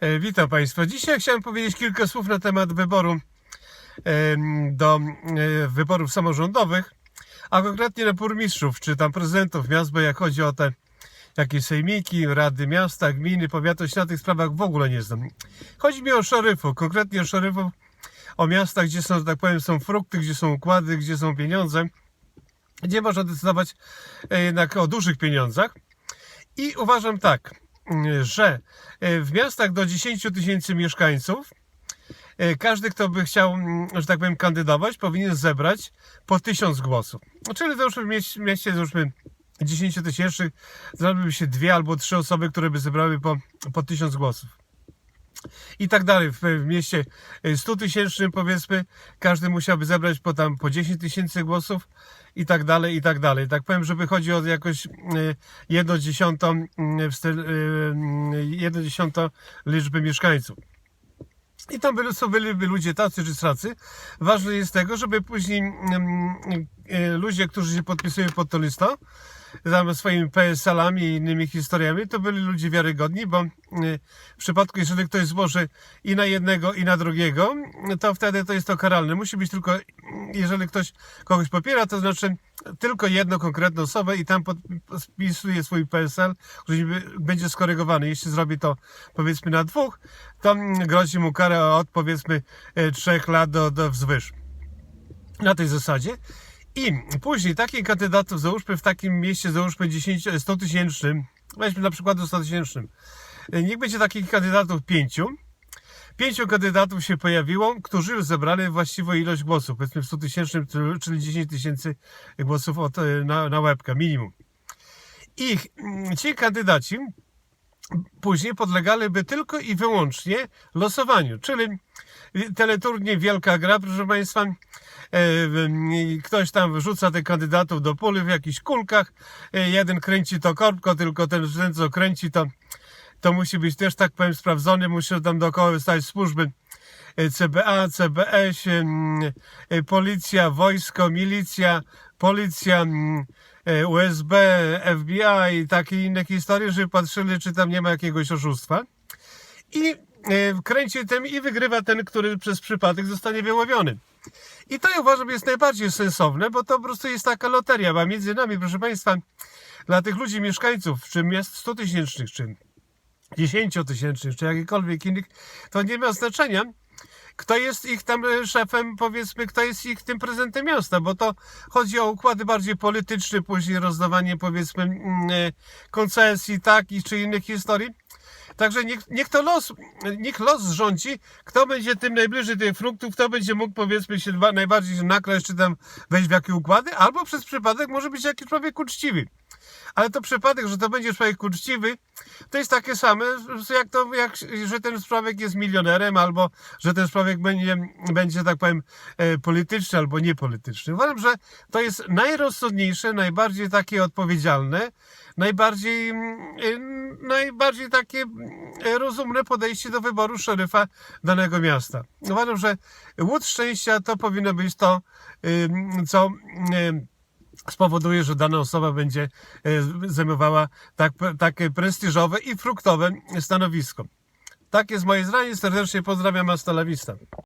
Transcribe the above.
E, Witam Państwa. Dzisiaj chciałem powiedzieć kilka słów na temat wyboru em, do e, wyborów samorządowych, a konkretnie na burmistrzów, czy tam prezydentów miast, bo jak chodzi o te jakieś sejmiki, rady miasta, gminy, powiatu, się na tych sprawach w ogóle nie znam. Chodzi mi o szeryfów, konkretnie o szeryfów, o miastach, gdzie są, tak powiem, są frukty, gdzie są układy, gdzie są pieniądze, gdzie można decydować e, jednak o dużych pieniądzach. I uważam tak, że e, w miastach do 10 tysięcy mieszkańców e, każdy, kto by chciał, mm, że tak powiem, kandydować, powinien zebrać po 1000 głosów. Czyli załóżmy w mieście, załóżmy 10 tysięcy, znalazłyby się dwie albo trzy osoby, które by zebrały po, po 1000 głosów. I tak dalej. W, w mieście 100 tysięcznym powiedzmy, każdy musiałby zebrać po tam po 10 tysięcy głosów i tak dalej, i tak dalej. Tak powiem, żeby chodzi o jakoś e, jedno dziesiątą, mm, w styl, e, jedno dziesiąto liczby mieszkańców. I tam byliby ludzie tacy czy stracy. Ważne jest tego, żeby później mm, e, ludzie, którzy się podpisują pod to listę, swoimi PSL-ami i innymi historiami, to byli ludzie wiarygodni, bo e, w przypadku, jeżeli ktoś złoży i na jednego, i na drugiego, to wtedy to jest to karalne. Musi być tylko, jeżeli ktoś kogoś popiera, to znaczy tylko jedną konkretną osobę i tam podpisuje swój PSL, który będzie skorygowany. Jeśli zrobi to powiedzmy na dwóch, to grozi mu kara od powiedzmy e, trzech lat do, do wzwyż. Na tej zasadzie. I później takich kandydatów, załóżmy w takim mieście, załóżmy 10, 100 tysięcznym, weźmy na przykład 100 tysięcznym, niech będzie takich kandydatów pięciu. Pięciu kandydatów się pojawiło, którzy już zebrali właściwą ilość głosów, powiedzmy w 100 tysięcznym, czyli 10 tysięcy głosów od, e, na, na minimum. I mm, ci kandydaci później podlegaliby tylko i wyłącznie losowaniu, czyli teleturnie wielka gra, proszę Państwa. E, Ktoś tam wrzuca tych kandydatów do puli w jakichś kulkach. E, Jeden kręci to korbko, tylko ten, ten co kręci to, to musi być też, tak powiem, sprawdzony. Musi tam dookoła stać służby e, CBA, CBS, policja, wojsko, milicja, policja, USB, FBI i takie inne historie, żeby patrzyli, czy tam nie ma jakiegoś oszustwa. I kręci tym i wygrywa ten, który przez przypadek zostanie wyłowiony. I to ja uważam jest najbardziej sensowne, bo to po prostu jest taka loteria, a między nami, proszę Państwa, dla tych ludzi, mieszkańców, czy miast 100 tysięcznych, czy 10 tysięcznych, czy jakichkolwiek innych, to nie ma znaczenia, kto jest ich tam e, szefem, powiedzmy, kto jest ich tym prezydentem miasta, bo to chodzi o układy bardziej polityczne, później rozdawanie, powiedzmy, mm, e, koncesji, takich czy innych historii. Także niech, niech to los, niech los rządzi, kto będzie tym najbliżej tych fruktów, kto będzie mógł powiedzmy się najbardziej nakraść, czy tam wejść w jakie układy, albo przez przypadek może być jakiś człowiek uczciwy. Ale to przypadek, że to będzie człowiek uczciwy, to jest takie same, jak to, jak, że ten człowiek jest milionerem, albo że ten człowiek będzie, będzie tak powiem, e, polityczny albo niepolityczny. Uważam, że to jest najrozsądniejsze, najbardziej takie odpowiedzialne, najbardziej, mm, e, najbardziej takie e, rozumne podejście do wyboru szeryfa danego miasta. Uważam, że łód szczęścia to powinno być to, co spowoduje, że dana osoba będzie e, zajmowała tak, takie prestiżowe i fruktowe stanowisko. Tak jest moje zdanie. Serdecznie pozdrawiam. Hasta la vista.